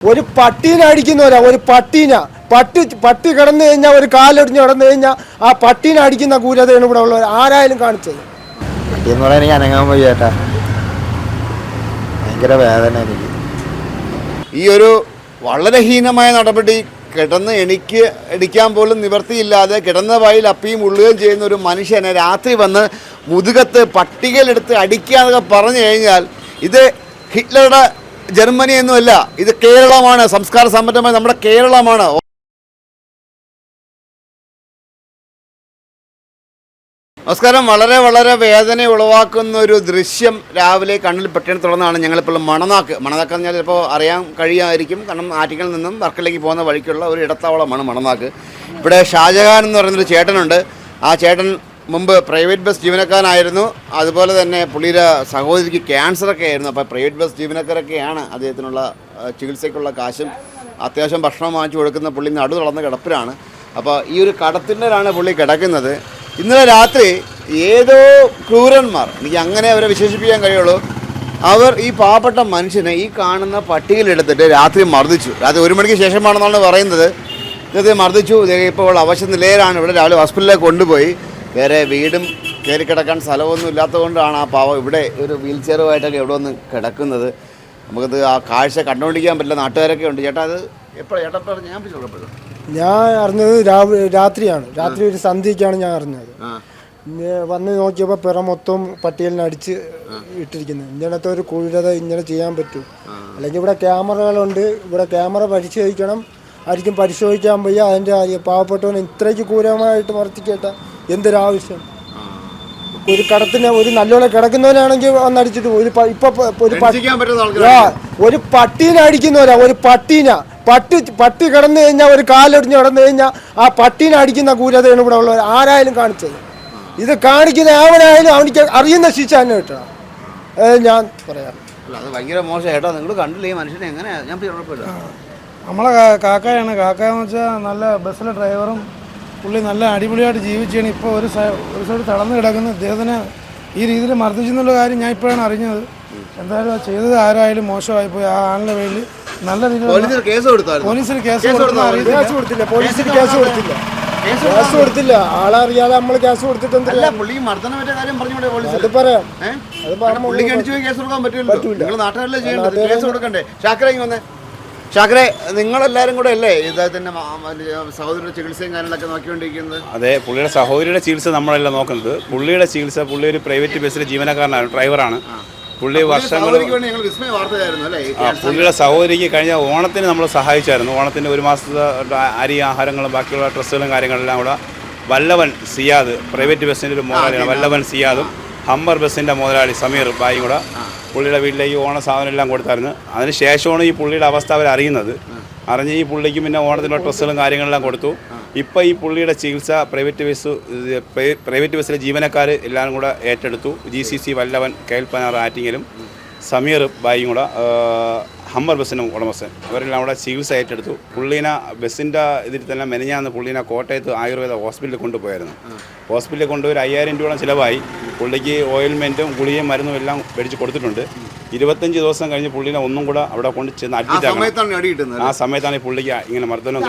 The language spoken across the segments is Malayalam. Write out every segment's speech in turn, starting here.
ഒരു പട്ടീനെ അടിക്കുന്നവരാ ഒരു പട്ടീന. പട്ടി പട്ടി കിടന്നു കഴിഞ്ഞാൽ ഒരു കാലൊടിഞ്ഞ് കിടന്നു കഴിഞ്ഞാൽ ആ പട്ടീനെ അടിക്കുന്ന ക്രൂരതയാണ് ഇവിടെ ഉള്ളവർ ആരായാലും കാണിച്ചത്. എന്ന് പറയാൻ എനിക്ക് അനങ്ങാൻ ചേട്ടാ ഭയങ്കര വേദന എനിക്ക്. ഈ ഒരു വളരെ ഹീനമായ നടപടി കിടന്ന് എനിക്ക് എടുക്കാൻ പോലും നിവർത്തിയില്ലാതെ കിടന്ന വായിൽ അപ്പിയും ഉള്ളുകയും ചെയ്യുന്ന ഒരു മനുഷ്യനെ രാത്രി വന്ന് മുതുകത്ത് പട്ടികയിലെടുത്ത് അടിക്കുക എന്നൊക്കെ പറഞ്ഞു കഴിഞ്ഞാൽ ഇത് ഹിറ്റ്ലറുടെ ജർമ്മനി ഒന്നുമല്ല ഇത് കേരളമാണ് സംസ്കാര സമ്പന്നമായ നമ്മുടെ കേരളമാണ്. നമസ്കാരം. വളരെ വളരെ വേദന ഉളവാക്കുന്ന ഒരു ദൃശ്യം രാവിലെ കണ്ണിൽ പെട്ടെന്ന് തുടർന്നാണ് ഞങ്ങളിപ്പോൾ മണനാക്ക്. മണനാക്ക് എന്ന് പറഞ്ഞാൽ ചിലപ്പോൾ അറിയാൻ കഴിയുമായിരിക്കും കാരണം ആറ്റിങ്ങളിൽ നിന്നും വർക്കിലേക്ക് പോകുന്ന വഴിക്കുള്ള ഒരു ഇടത്താവളമാണ് മണനാക്ക്. ഇവിടെ ഷാജഹാൻ എന്ന് പറയുന്നൊരു ചേട്ടനുണ്ട്. ആ ചേട്ടൻ മുമ്പ് പ്രൈവറ്റ് ബസ് ജീവനക്കാരനായിരുന്നു. അതുപോലെ തന്നെ പുള്ളിയുടെ സഹോദരിക്ക് ക്യാൻസറൊക്കെ ആയിരുന്നു. അപ്പോൾ പ്രൈവറ്റ് ബസ് ജീവനക്കാരൊക്കെയാണ് അദ്ദേഹത്തിനുള്ള ചികിത്സയ്ക്കുള്ള കാശും അത്യാവശ്യം ഭക്ഷണം വാങ്ങിച്ചു കൊടുക്കുന്ന പുള്ളി നടു തുളർന്ന കിടപ്പിലാണ്. അപ്പോൾ ഈ ഒരു കടത്തിന്റെലാണ് പുള്ളി കിടക്കുന്നത്. ഇന്നലെ രാത്രി ഏതോ ക്രൂരന്മാർ എനിക്ക് അങ്ങനെ അവരെ വിശേഷിപ്പിക്കാൻ കഴിയുള്ളൂ അവർ ഈ പാവപ്പെട്ട മനുഷ്യനെ ഈ കാണുന്ന പട്ടികയിലെടുത്തിട്ട് രാത്രി മർദ്ദിച്ചു. രാത്രി ഒരു മണിക്ക് ശേഷമാണെന്നാണ് പറയുന്നത്. ഇദ്ദേഹത്തെ മർദ്ദിച്ചു. ഇപ്പോൾ അവശ നിലയിലാണ് ഇവിടെ രാവിലെ ഹോസ്പിറ്റലിലേക്ക് കൊണ്ടുപോയി. വേറെ വീടും കയറി കിടക്കാൻ സ്ഥലമൊന്നും ഇല്ലാത്തതുകൊണ്ടാണ് ആ പാവം ഇവിടെ ഒരു വീൽ ചെയറുമായിട്ടൊക്കെ ഇവിടെ ഒന്ന് കിടക്കുന്നത്. നമുക്കത് ആ കാഴ്ച കണ്ടുകൊണ്ടിരിക്കാൻ പറ്റില്ല. നാട്ടുകാരൊക്കെ ഉണ്ട്. ചേട്ടാ അത് എപ്പോഴാണ് ചേട്ടാ ഞാൻ ഞാൻ അറിഞ്ഞത് രാവിലെ രാത്രിയാണ്. രാത്രി ഒരു സന്ധ്യയ്ക്കാണ് ഞാൻ അറിഞ്ഞത്. വന്ന് നോക്കിയപ്പോൾ പിറ മൊത്തം അടിച്ച് ഇട്ടിരിക്കുന്നത് ഇങ്ങനത്തെ ഒരു ക്രൂരത ഇങ്ങനെ ചെയ്യാൻ പറ്റും. അല്ലെങ്കിൽ ഇവിടെ ക്യാമറകളുണ്ട്. ഇവിടെ ക്യാമറ പരിശോധിക്കണം. ആയിരിക്കും പരിശോധിക്കാൻ വയ്യ. അതിന്റെ പാവപ്പെട്ടവനെ പാവപ്പെട്ടവൻ ഇത്രയ്ക്ക് ക്രൂരമായിട്ട് മർത്തിക്കേട്ട എന്തൊരാവശ്യം? ഒരു കടത്തിന് ഒരു നല്ലോണം കിടക്കുന്നവനാണെങ്കിൽ വന്നടിച്ചിട്ട്. ഒരു ഇപ്പൊ ഒരു ആ, ഒരു പട്ടീനെ അടിക്കുന്നവരാ ഒരു പട്ടീന. പട്ടി പട്ടി കിടന്നു കഴിഞ്ഞാൽ ഒരു കാലൊടിഞ്ഞ് കിടന്നു കഴിഞ്ഞാൽ ആ പട്ടീനെ അടിക്കുന്ന ക്രൂരതയാണ് ഇവിടെ ഉള്ളവർ ആരായാലും കാണിച്ചത്. ഇത് കാണിക്കുന്ന ആവനായാലും അവനിക്ക് അറിയുന്ന ശിക്ഷ തന്നെ കിട്ടണം അത് ഞാൻ പറയാം. അല്ല അത് ഭയങ്കര മോശം. നിങ്ങൾ കണ്ടില്ല ഈ മനുഷ്യനെ? എങ്ങനെയാ? ഞാൻ നമ്മളെ കാക്കയാണ്. കാക്കയാണ് കാക്കയെന്ന് വെച്ചാൽ നല്ല ബസ്സിലെ ഡ്രൈവറും പുള്ളി നല്ല അടിപൊളിയായിട്ട് ജീവിച്ചാണ്. ഇപ്പോൾ ഒരു ഒരു സൈഡ് തളർന്ന് കിടക്കുന്ന. ഇദ്ദേഹത്തിനെ ഈ രീതിയിൽ മർദ്ദിച്ചെന്നുള്ള കാര്യം ഞാൻ ഇപ്പോഴാണ് അറിഞ്ഞത്. എന്തായാലും അത് ചെയ്തത് ആരായാലും മോശമായിപ്പോയി. ആ ആണിന് പേരിൽ നല്ല രീതിയിൽ കേസ് പോലീസിൽ കേസ് കൊടുത്തില്ല. പോലീസിന് കേസ് കൊടുത്തില്ല. കേസ് കൊടുത്തില്ല. ആളറിയാതെ നമ്മൾ കേസ് കൊടുത്തിട്ട് അല്ല പുള്ളി മർദ്ദനം പറ്റിയ കാര്യം പറഞ്ഞൂടെ പോലീസ് അത് പറയാം. അത് പുള്ളിക്ക് അടിച്ചു പോയി കേസ് കൊടുക്കാൻ പറ്റില്ലല്ലോ നിങ്ങൾ നാട്ടുകാരല്ലേ ചെയ്യേണ്ടത്? കേസ് കൊടുക്കണ്ടേ? ചാക്കരങ്ങി വന്നേ. ഷാക്കരെ നിങ്ങളെല്ലാരും കൂടെ അല്ലേ ഇദ്ദേഹത്തിന്റെ സഹോദരിയുടെ ചികിത്സയും കാര്യങ്ങളൊക്കെ നോക്കിക്കൊണ്ടിരിക്കുന്നത്? അതെ പുള്ളിയുടെ സഹോദരിയുടെ ചികിത്സ നമ്മളല്ല നോക്കുന്നത്. പുള്ളിയുടെ ചികിത്സ പുള്ളി ഒരു പ്രൈവറ്റ് ബസ്സിലെ ജീവനക്കാരനാണ് ഡ്രൈവറാണ്. പുള്ളി വർഷങ്ങൾ പുള്ളിയുടെ സഹോദരിക്ക് കഴിഞ്ഞ ഓണത്തിന് നമ്മൾ സഹായിച്ചായിരുന്നു. ഓണത്തിന്റെ ഒരു മാസത്തെ അരി ആഹാരങ്ങളും ബാക്കിയുള്ള ഡ്രസ്സുകളും കാര്യങ്ങളെല്ലാം കൂടെ വല്ലവൻ സിയാദ് പ്രൈവറ്റ് ബസ്സിന്റെ ഒരു മുതലാളിയാണ് വല്ലവൻ സിയാദും ഹമ്മർ ബസ്സിന്റെ മുതലാളി സമീർ ബായും കൂടെ പുള്ളിയുടെ വീട്ടിലേക്ക് ഓണ സാധനം എല്ലാം കൊടുത്തായിരുന്നു. അതിന് ശേഷമാണ് ഈ പുള്ളിയുടെ അവസ്ഥ അവർ അറിയുന്നത്. അറിഞ്ഞ് ഈ പുള്ളിക്ക് പിന്നെ ഓണത്തിനുള്ള ഡ്രസ്സുകളും കാര്യങ്ങളെല്ലാം കൊടുത്തു. ഇപ്പോൾ ഈ പുള്ളിയുടെ ചികിത്സ പ്രൈവറ്റ് ബസ് പ്രൈവറ്റ് ബസ്സിലെ ജീവനക്കാർ എല്ലാവരും കൂടെ ഏറ്റെടുത്തു. ജി സി സി വല്ലവൻ കേൾപ്പനാർ ആറ്റിങ്ങലും. സമീർ ബായും കൂടെ ഹമ്മർ ബസ്സിന്റെ ഉടമസ്ഥൻ. അവരെല്ലാം അവിടെ ചികിത്സ ഏറ്റെടുത്തു. പുള്ളീനെ ബസ്സിന്റെ ഇതിൽ തന്നെ മെനഞ്ഞാന്ന് പുള്ളീനെ കോട്ടയത്ത് ആയുർവേദ ഹോസ്പിറ്റലിൽ കൊണ്ടുപോയായിരുന്നു. ഹോസ്പിറ്റലിൽ കൊണ്ടുപോയി ഒരു അയ്യായിരം രൂപയോളം ചിലവായി. പുള്ളിക്ക് ഓയിൽമെന്റും ഗുളിയും മരുന്നും എല്ലാം മേടിച്ച് കൊടുത്തിട്ടുണ്ട്. ഇരുപത്തഞ്ച് ദിവസം കഴിഞ്ഞ് പുള്ളീനെ ഒന്നും കൂടെ അവിടെ കൊണ്ട് ചെന്ന് അഡ്മിറ്റ് ആക്കണം ആ സമയത്താണ് ഈ പുള്ളിക്ക് ഇങ്ങനെ മർദ്ദനം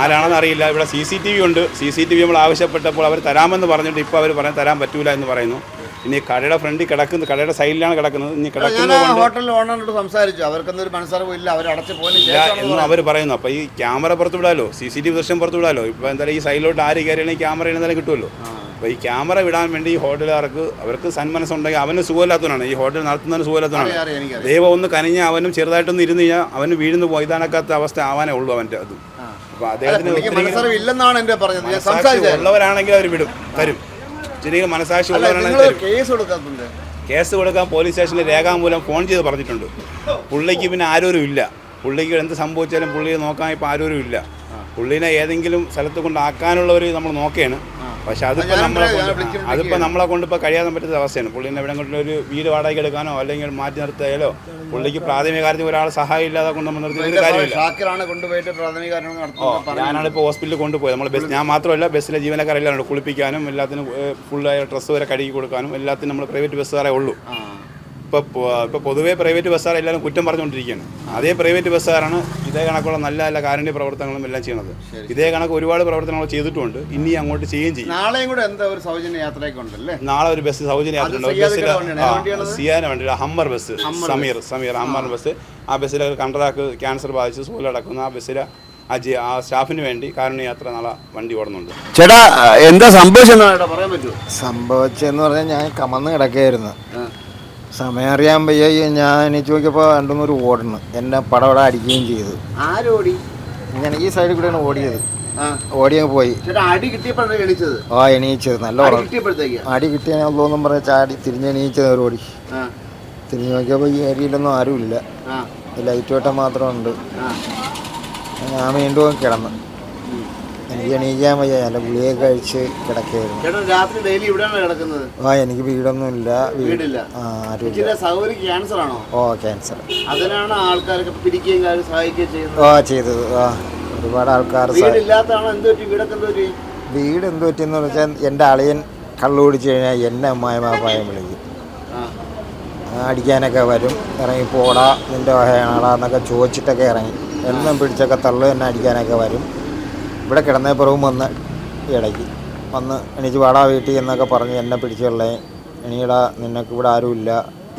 ആരാണെന്ന് അറിയില്ല. ഇവിടെ സി സി ടി വി ഉണ്ട്. സി സി ടി വി നമ്മൾ ആവശ്യപ്പെട്ടപ്പോൾ അവർ തരാമെന്ന് പറഞ്ഞിട്ട് ഇപ്പോൾ അവർ പറയാൻ തരാൻ പറ്റൂല എന്ന് പറയുന്നു. ഇനി കടയുടെ ഫ്രണ്ടിൽ കിടക്കുന്നത് കടയുടെ സൈഡിലാണ് കിടക്കുന്നത്. ഇനി ഞാൻ കിടക്കുന്നത് കൊണ്ട് ഹോട്ടലിൽ ഓണറിനോട് സംസാരിച്ചു. അവർക്കൊന്നും ഒരു മനസ്സറിവ് ഇല്ല അവർ അടച്ചു പോയതിന് ഇല്ല എന്ന് അവർ പറയുന്നു. അപ്പോൾ ഈ ക്യാമറ പുറത്ത് വിടാലോ സി സി ടി വി ദൃശ്യം പുറത്ത് വിടാമല്ലോ ഇപ്പോൾ എന്തായാലും ഈ സൈഡിലോട്ട് ആര് കയറിയാണെങ്കിൽ ക്യാമറ എന്തായാലും കിട്ടുമല്ലോ? അപ്പോൾ ഈ ക്യാമറ വിടാൻ വേണ്ടി ഈ ഹോട്ടലുകാർക്ക് അവർക്ക് സന്മനസ്സുണ്ടെങ്കിൽ അവന് സുഖമില്ലാത്തവനാണ്. ഈ ഹോട്ടൽ നടത്തുന്നതിന് അറിയാം, സുഖമില്ലാത്തവനാണ് എനിക്കറിയാം. ദൈവം ഒന്ന് കനിഞ്ഞ അവനും ചെറുതായിട്ടൊന്ന് ഇരുന്ന് കഴിഞ്ഞാൽ അവന് വീഴുന്നു പോയിതാനക്കാത്ത അവസ്ഥ ആവാനേ ഉള്ളൂ അവന്റെ അത്. അപ്പോൾ അദ്ദേഹത്തിന് പുള്ളിക്ക് ഒത്തിരി മനസ്സറിവ് ഇല്ലെന്നാണ് എന്റെ പറഞ്ഞത്. ഞാൻ മനസാക്ഷി ഉള്ളവരാണെങ്കിൽ അവർ വിടും തരും. ഇച്ചിരി മനസാക്ഷി തരും കേസ് കേസ് കൊടുക്കാൻ പോലീസ് സ്റ്റേഷനിൽ രേഖാമൂലം ഫോൺ ചെയ്ത് പറഞ്ഞിട്ടുണ്ട്. പുള്ളിക്ക് പിന്നെ ആരോരും ഇല്ല. പുള്ളിക്ക് എന്ത് സംഭവിച്ചാലും പുള്ളിയെ നോക്കാൻ ഇപ്പോൾ ആരോരും ഇല്ല. പുള്ളിനെ ഏതെങ്കിലും സ്ഥലത്ത് കൊണ്ടാക്കാനുള്ളവർ നമ്മൾ നോക്കുകയാണ് പക്ഷെ അതിപ്പോൾ നമ്മളെ കൊണ്ട് അതിപ്പോൾ നമ്മളെ കൊണ്ടിപ്പോൾ കഴിയാതെ പറ്റുന്ന അവസ്ഥയാണ്. പുള്ളിനെ എവിടെ കൊണ്ടും ഒരു വീട് വാടകയ്ക്ക് എടുക്കാനോ അല്ലെങ്കിൽ മാറ്റി നിർത്തുകയോ പുള്ളിക്ക് പ്രാഥമിക കാര്യത്തിൽ ഒരാൾ സഹായം ഇല്ലാതെ കൊണ്ട് നമ്മൾ നിർത്തിയിട്ട് കാര്യമില്ല. കൊണ്ടുപോയിട്ട് പ്രാഥമിക കാര്യങ്ങൾ നടത്തുന്നത് ഞാനാണ് ഇപ്പോൾ ഹോസ്പിറ്റലിൽ കൊണ്ടുപോയത്. നമ്മൾ ബസ് ഞാൻ മാത്രമല്ല ബസ്സിലെ ജീവനക്കാരെല്ലാം കുളിപ്പിക്കാനും എല്ലാത്തിനും ഫുള്ളായ ഡ്രസ്സ് വരെ കഴുകി കൊടുക്കാനും എല്ലാത്തിനും നമ്മൾ പ്രൈവറ്റ് ബസ്സുകാരെ ഉള്ളൂ. ഇപ്പോൾ ഇപ്പോൾ പൊതുവേ പ്രൈവറ്റ് ബസ്സുകാർ എല്ലാവരും കുറ്റം പറഞ്ഞുകൊണ്ടിരിക്കുകയാണ്. അതേ പ്രൈവറ്റ് ബസ്സുകാരാണ് ഇതേ കണക്കുള്ള നല്ല നല്ല കാരുണ്യ പ്രവർത്തനങ്ങളും എല്ലാം ചെയ്യുന്നത്. ഇതേ കണക്ക് ഒരുപാട് പ്രവർത്തനങ്ങൾ ചെയ്തിട്ടുണ്ട്. ഇനി അങ്ങോട്ട് ചെയ്യുകയും ചെയ്യും. നാളെയും കൂടെ എന്താ ഒരു സൗജന്യ യാത്രയൊക്കെ ഉണ്ടല്ലേ? നാളെ ഒരു ബസ് സൗജന്യ യാത്ര ഉണ്ട്. ബസ്സിൽ? സിയാന വണ്ടി Hummer bus Sameer Sameer Hummer bus. ആ ബസ്സിൽ ഒരു കണ്ടതാക്ക് ക്യാൻസർ ബാധിച്ച് സൂല അടക്കുന്ന ആ ബസ്സിൽ ആ ആ സ്റ്റാഫിന് വേണ്ടി കാരുണ്യയാത്ര നാളെ വണ്ടി ഓടുന്നുണ്ട്. ചേട്ടാ എന്താ സംഭവിച്ചെന്ന് പറയാൻ പറ്റുമോ സംഭവിച്ചെന്ന് പറഞ്ഞാൽ ഞാൻ കമന്ന് കിടക്കുകയായിരുന്നു. സമയം അറിയാൻ വയ്യ. ഞാൻ എനിക്ക് നോക്കിയപ്പോൾ രണ്ടു മൂന്ന് ഓടുന്നു എന്നെ പടവട അടിക്കുകയും ചെയ്തു. ആരോടി ഞാൻ ഈ സൈഡിൽ കൂടെയാണ് ഓടിയത്. ഓടിയ ഓടിയങ്ങ് പോയി. അടി കിട്ടിയപ്പോഴാണ് എണീച്ചത്? ആ എണീച്ചത്. നല്ല അടി കിട്ടിയാണെന്നും പറഞ്ഞ ചാടി തിരിഞ്ഞെണീച്ചത് ഒരു ഓടി. തിരിഞ്ഞു നോക്കിയപ്പോ നോക്കിയപ്പോൾ ഈ ഏരിയയിലൊന്നും ആരുമില്ല. ലൈറ്റ് വെട്ടം മാത്രമുണ്ട്. ഞാൻ വീണ്ടും കിടന്നു. എനിക്ക് എണീക്കാൻ വയ്യ. നല്ല ഗുളിയൊക്കെ കഴിച്ച് കിടക്കായിരുന്നു രാത്രി ഡെയിലി ഇവിടെയാണ് കിടക്കുന്നത്? ആ എനിക്ക് വീടൊന്നുമില്ല. വീട് വീടില്ല. ആ ആരുമില്ല. ക്യാൻസർ ആണോ? ഓ ക്യാൻസർ അതിനാണ് ആൾക്കാരൊക്കെ പിടിക്കുകയും കാര്യം സഹായിക്കുകയും ചെയ്യുന്നത്. ആ ചെയ്തത്. ആ ഒരുപാട് ആൾക്കാർ വീടില്ലാത്തതാണോ? എന്ത് പറ്റി? വീടൊക്കെ എന്ത് പറ്റി? വീട് എന്ത് പറ്റിയെന്ന് വെച്ചാൽ എന്റെ അളിയൻ കള്ളു കുടിച്ച് കഴിഞ്ഞാൽ എന്നെ അമ്മായി മാപ്പായം വിളിക്കും. ആ. ആ, അടിക്കാനൊക്കെ വരും. ഇറങ്ങി പോടാ നിന്റെ വഹയാണാടാ എന്നൊക്കെ ചോദിച്ചിട്ടൊക്കെ ഇറങ്ങി. എന്നും പിടിച്ചൊക്കെ തള്ളു എന്നെ അടിക്കാനൊക്കെ വരും. ഇവിടെ കിടന്നേ പുറവും വന്ന് ഇടയ്ക്ക് വന്ന് എണീച്ച് വാടാ വീട്ടിൽ എന്നൊക്കെ പറഞ്ഞ് എന്നെ പിടിച്ചുള്ളേ എണീടാ നിനക്ക് ഇവിടെ ആരുമില്ല.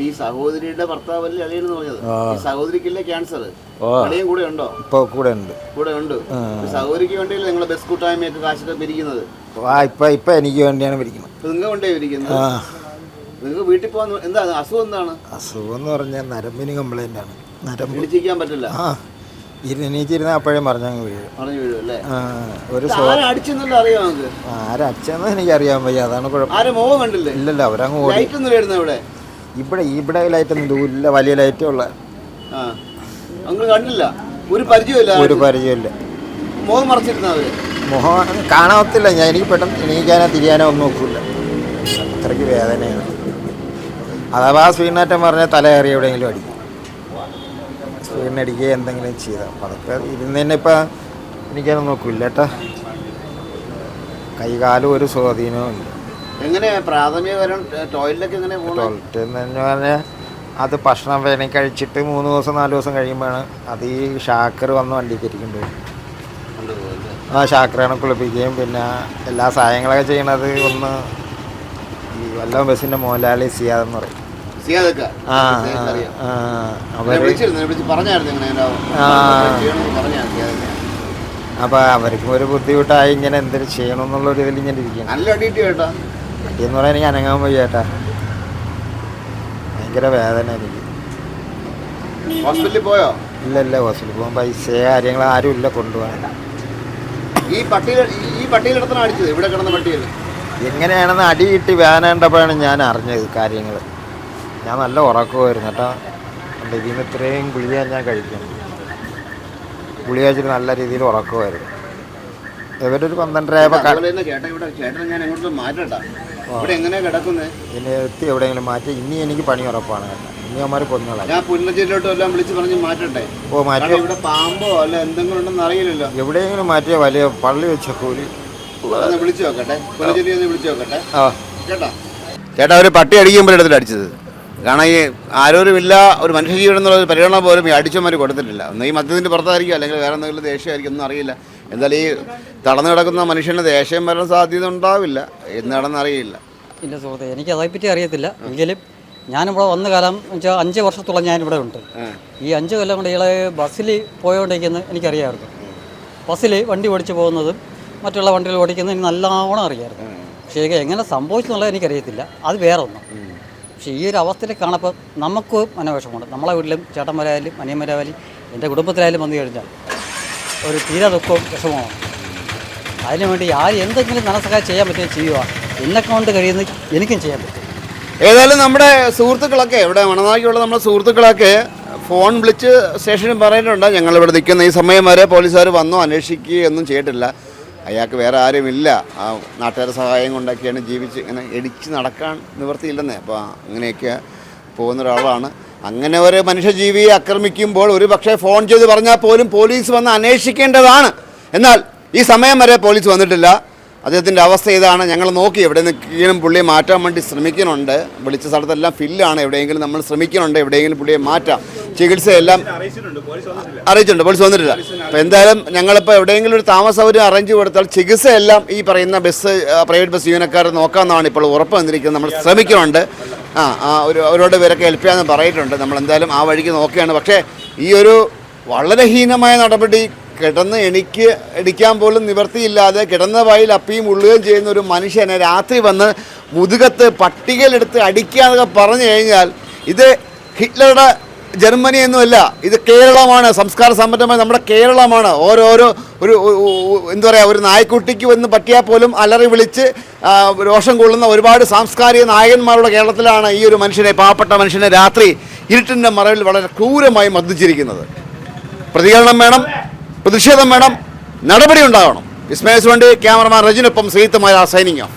ഈ സഹോദരിയുടെ ഭർത്താവല്ലേ അളിയെന്ന് പറഞ്ഞത്? ഈ സഹോദരിക്കില്ല ക്യാൻസർ അളിയും കൂടെ ഉണ്ടോ? ഇപ്പൊ കൂടെ ഉണ്ട്. കൂടെ ഉണ്ട്. സഹോദരിക്ക് വേണ്ടിയല്ലേ നിങ്ങളെ ബസ് കൂട്ടായ്മയൊക്കെ കാശൊക്കെ പിരിക്കുന്നത്? ആ ഇപ്പൊ ഇപ്പം എനിക്ക് വേണ്ടിയാണ് പിരിക്കുന്നത്. നിങ്ങൾ കൊണ്ടേ പിരിക്കുന്നത്? നിങ്ങൾക്ക് വീട്ടിൽ പോകാൻ എന്താ അസുഖം എന്താണ്? അസുഖം എന്ന് പറഞ്ഞാൽ നരമ്പിന് കംപ്ലൈന്റ് ആണ്. നരമ്പ്. പറ്റില്ല. എണീച്ചിരുന്ന അപ്പോഴേ പറഞ്ഞങ്ങ് വീഴും. പറഞ്ഞു വീഴും അല്ലേ? ഒരു ഇത് എനിക്ക് അറിയാൻ വയ്യ അതാണ് കുഴപ്പം. ഇല്ലല്ലോ അവരങ്ങ് ഓടി. ഇവിടെ? ഇവിടെ ലൈറ്റ് ഒന്നും ഇല്ല വലിയ ലൈറ്റേ ഉള്ള കണ്ടില്ല? ഒരു പരിചയമില്ല ഒരു പരിചയമില്ല മോഹം മറച്ചിരുന്ന അവർ മുഖം കാണാത്തില്ല ഞാൻ എനിക്ക് പെട്ടെന്ന് എണീക്കാനോ തിരിയാനോ ഒന്നും നോക്കില്ല അത്രയ്ക്ക് വേദനയാണ്. അഥവാ സ്വീനാറ്റം പറഞ്ഞാൽ തല കയറി എവിടെയെങ്കിലും അടിക്കും. സ്പീഡിനടിക്കുക എന്തെങ്കിലും ചെയ്താൽ അപ്പം അതൊക്കെ തന്നെ ഇപ്പം എനിക്കത് നോക്കില്ല കേട്ടോ. കൈകാലും ഒരു സ്വാധീനവും ഇല്ല. എങ്ങനെ പ്രാഥമിക ടോയ്ലറ്റൊക്കെ എങ്ങനെ ടോയ്ലറ്റ് എന്ന് പറഞ്ഞാൽ അത് ഭക്ഷണം വേണി കഴിച്ചിട്ട് മൂന്ന് ദിവസം നാല് ദിവസം കഴിയുമ്പോഴാണ് അത് ഈ ഷാക്കർ വന്ന് വണ്ടി കയറ്റിക്കൊണ്ട് പോകും ആ ഷാക്കറാണ് കുളിപ്പിക്കുകയും പിന്നെ എല്ലാ സഹായങ്ങളൊക്കെ ചെയ്യണത് ഒന്ന് ഈ വല്ല ബസ്സിന്റെ മോലാളി സിയാതെന്ന് പറയും. സിയാദക്ക. ആ അറിയാം. ആ എന്നെ അവർ വിളിച്ചിരുന്നു എന്നെ വിളിച്ച് പറഞ്ഞായിരുന്നു ഇങ്ങനെ ആ. പറഞ്ഞാൽ സിയാദക്ക. അപ്പോൾ അവർക്കും ഒരു ബുദ്ധിമുട്ടായി ഇങ്ങനെ എന്തെങ്കിലും ചെയ്യണം എന്നുള്ള ഒരു ഇതിൽ ഇങ്ങനെ ഇരിക്കണം നല്ല അടിയിട്ട് കേട്ടോ. എന്ന് പറയാൻ എനിക്ക് അനങ്ങാൻ വയ്യ ചേട്ടാ ഭയങ്കര വേദന എനിക്ക്. ഹോസ്പിറ്റലിൽ പോയോ? ഇല്ല ഇല്ല ഹോസ്പിറ്റലിൽ പോകാൻ പൈസ കാര്യങ്ങൾ ആരും ഇല്ല കൊണ്ടുപോകാൻ ഈ പട്ടിയിൽ ഈ പട്ടിയിൽ അടിച്ചത് ഇവിടെ കിടന്ന പട്ടിയിൽ എങ്ങനെയാണെന്ന് അടി കിട്ടി വേദന കണ്ടപ്പോഴാണ് ഞാൻ അറിഞ്ഞത് കാര്യങ്ങൾ ഞാൻ നല്ല ഉറക്കമായിരുന്നു കേട്ടോ. എന്റെ ഇതിൽ നിന്ന് ഇത്രയും ഗുളിക ഞാൻ കഴിക്കും. ഗുളിക കഴിച്ചിട്ട് നല്ല രീതിയിൽ ഉറക്കമായിരുന്നു. പന്ത്രണ്ടരയായപ്പോൾ ഇവിടെ ചേട്ടനെ ഞാൻ എങ്ങോട്ട് മാറ്റട്ടാ ഇവിടെ എങ്ങനെയാ കിടക്കുന്നത് എന്നെ എത്തി എവിടെയെങ്കിലും മാറ്റി. ഇനി എനിക്ക് പണി ഉറപ്പാണ് കേട്ടോ. ഇനി അവന്മാർ കൊന്നുകളായി ഞാൻ പുന്നജില്ലോട്ടും എല്ലാം വിളിച്ച് പറഞ്ഞ് മാറ്റട്ടെ ഓ മാറ്റി ഇവിടെ പാമ്പോ അല്ല എന്തെങ്കിലും ഉണ്ടെന്ന് അറിയില്ലല്ലോ. എവിടെയെങ്കിലും മാറ്റിയ വലിയ പള്ളി വെച്ച കൂലി. വിളിച്ചു നോക്കട്ടെ. ഒന്ന് വിളിച്ചു നോക്കട്ടെ. ആ. ചേട്ടാ. ചേട്ടാ ഒരു പട്ടി അടിക്കുമ്പോഴെടുത്തിട്ട് അടിച്ചത്. കാരണം ഈ ആരോരുമില്ല ഒരു മനുഷ്യജീവൻ എന്നുള്ള ഒരു പരിഗണന പോലും ഈ അടിച്ചമാർ കൊടുത്തിട്ടില്ല. ഒന്ന് ഈ മദ്യത്തിന്റെ പുറത്തായിരിക്കും അല്ലെങ്കിൽ വേറെ എന്തെങ്കിലും ദേഷ്യമായിരിക്കും ഒന്നും അറിയില്ല. എന്നാലും ഈ തടന്നു കിടക്കുന്ന മനുഷ്യന് ദേഷ്യം വരാൻ സാധ്യത ഉണ്ടാവില്ല. എന്താണെന്ന് അറിയില്ല. ഇല്ല സുഹൃത്തെ എനിക്ക് അതേപ്പറ്റി അറിയത്തില്ല. എങ്കിലും ഞാനിവിടെ വന്ന കാലം വെച്ചാൽ അഞ്ച് വർഷത്തോളം ഞാനിവിടെ ഉണ്ട്. ഈ അഞ്ച് കൊല്ലം കൊണ്ട് ഇയാളെ ബസ്സിൽ പോയോണ്ടിരിക്കുന്നത് എനിക്കറിയാമായിരുന്നു. ബസ്സിൽ വണ്ടി ഓടിച്ച് പോകുന്നതും മറ്റുള്ള വണ്ടികൾ ഓടിക്കുന്നതും എനിക്ക് നല്ലോണം അറിയാമായിരുന്നു. പക്ഷേ എങ്ങനെ സംഭവിച്ചു എന്നുള്ളത് എനിക്കറിയത്തില്ല. അത് വേറെ ഒന്നും പക്ഷേ ഈ ഒരു അവസ്ഥയിൽ കാണപ്പോൾ നമുക്ക് മനോവിഷമുണ്ട് നമ്മളെ വീട്ടിലും ചേട്ടന്മാരായാലും അനിയന്മാരായാലും എന്റെ കുടുംബത്തിലായാലും വന്നു കഴിഞ്ഞാൽ ഒരു തീരെ ദുഃഖവും വിഷമമാണ് അതിനുവേണ്ടി ആര് എന്തെങ്കിലും ധനസഹായം ചെയ്യാൻ പറ്റുക ചെയ്യുക. എന്നെ കൊണ്ട് കഴിയുന്ന എനിക്കും ചെയ്യാൻ പറ്റും. ഏതായാലും നമ്മുടെ സുഹൃത്തുക്കളൊക്കെ ഇവിടെ മണനാക്കിയുള്ള നമ്മുടെ സുഹൃത്തുക്കളൊക്കെ ഫോൺ വിളിച്ച് സ്റ്റേഷനിൽ പറയുന്നുണ്ട്. ഞങ്ങളിവിടെ നിൽക്കുന്ന ഈ സമയം വരെ പോലീസുകാർ വന്നു അന്വേഷിക്കുകയൊന്നും ചെയ്തിട്ടില്ല. അയാൾക്ക് വേറെ ആരുമില്ല. ആ നാട്ടുകാരുടെ സഹായം കൊണ്ടൊക്കെയാണ് ജീവിച്ച് ഇങ്ങനെ ഇടിച്ച് നടക്കാൻ നിവൃത്തിയില്ലെന്നേ. അപ്പോൾ അങ്ങനെയൊക്കെ പോകുന്ന ഒരാളാണ്. അങ്ങനെ ഒരു മനുഷ്യജീവിയെ ആക്രമിക്കുമ്പോൾ ഒരു പക്ഷേ ഫോൺ ചെയ്ത് പറഞ്ഞാൽ പോലും പോലീസ് വന്ന് അന്വേഷിക്കേണ്ടതാണ്. എന്നാൽ ഈ സമയം വരെ പോലീസ് വന്നിട്ടില്ല. അദ്ദേഹത്തിന്റെ അവസ്ഥ ഇതാണ്. ഞങ്ങൾ നോക്കി എവിടെ നിൽക്കുകയും പുള്ളിയെ മാറ്റാൻ വേണ്ടി ശ്രമിക്കുന്നുണ്ട്. വിളിച്ച സ്ഥലത്തെല്ലാം ഫില്ലാണ് എവിടെയെങ്കിലും നമ്മൾ ശ്രമിക്കുന്നുണ്ട്. എവിടെയെങ്കിലും പുള്ളിയെ മാറ്റാം. ചികിത്സയെല്ലാം അറിയിച്ചിട്ടുണ്ട്. പോലീസ് വന്നിട്ടില്ല. അപ്പോൾ എന്തായാലും ഞങ്ങളിപ്പോൾ എവിടെയെങ്കിലും ഒരു താമസ സൗകര്യം അറേഞ്ച് കൊടുത്താൽ ചികിത്സയെല്ലാം ഈ പറയുന്ന ബസ് പ്രൈവറ്റ് ബസ് ജീവനക്കാർ നോക്കാമെന്നാണ് ഇപ്പോൾ ഉറപ്പ് വന്നിരിക്കുന്നത്. നമ്മൾ ശ്രമിക്കുന്നുണ്ട്. ആ ആ ഒരു അവരോട് പേരൊക്കെ ഹെൽപ്പ് ചെയ്യാമെന്ന് പറഞ്ഞിട്ടുണ്ട്. നമ്മൾ എന്തായാലും ആ വഴിക്ക് നോക്കുകയാണ്. പക്ഷേ ഈ ഒരു വളരെ ഹീനമായ നടപടി കിടന്ന് എണിക്ക് ഇടിക്കാൻ പോലും നിവർത്തിയില്ലാതെ കിടന്ന വായിൽ അപ്പിയും ഉള്ളുകയും ചെയ്യുന്ന ഒരു മനുഷ്യനെ രാത്രി വന്ന് മുതുകത്ത് പട്ടികയിലെടുത്ത് അടിക്കുക എന്നൊക്കെ പറഞ്ഞു കഴിഞ്ഞാൽ ഇത് ഹിറ്റ്ലറുടെ ജർമ്മനി ഒന്നുമല്ല ഇത് കേരളമാണ് സംസ്കാര സമ്പന്നമായ നമ്മുടെ കേരളമാണ്. ഓരോരോ ഒരു- എന്താ പറയുക ഒരു നായ്ക്കുട്ടിക്ക് വന്ന് പറ്റിയാൽ പോലും അലറി വിളിച്ച് രോഷം കൊള്ളുന്ന ഒരുപാട് സാംസ്കാരിക നായകന്മാരുടെ കേരളത്തിലാണ് ഈ ഒരു മനുഷ്യനെ പാവപ്പെട്ട മനുഷ്യനെ രാത്രി ഇരുട്ടിന്റെ മറവിൽ വളരെ ക്രൂരമായി മർദ്ദിച്ചിരിക്കുന്നത്. പ്രതികരണം വേണം. പ്രതിഷേധം വേണം നടപടി ഉണ്ടാകണം. വിസ്മയസ് വേണ്ടി ക്യാമറമാൻ റജിനൊപ്പം സൈനിങ് ഓഫ്.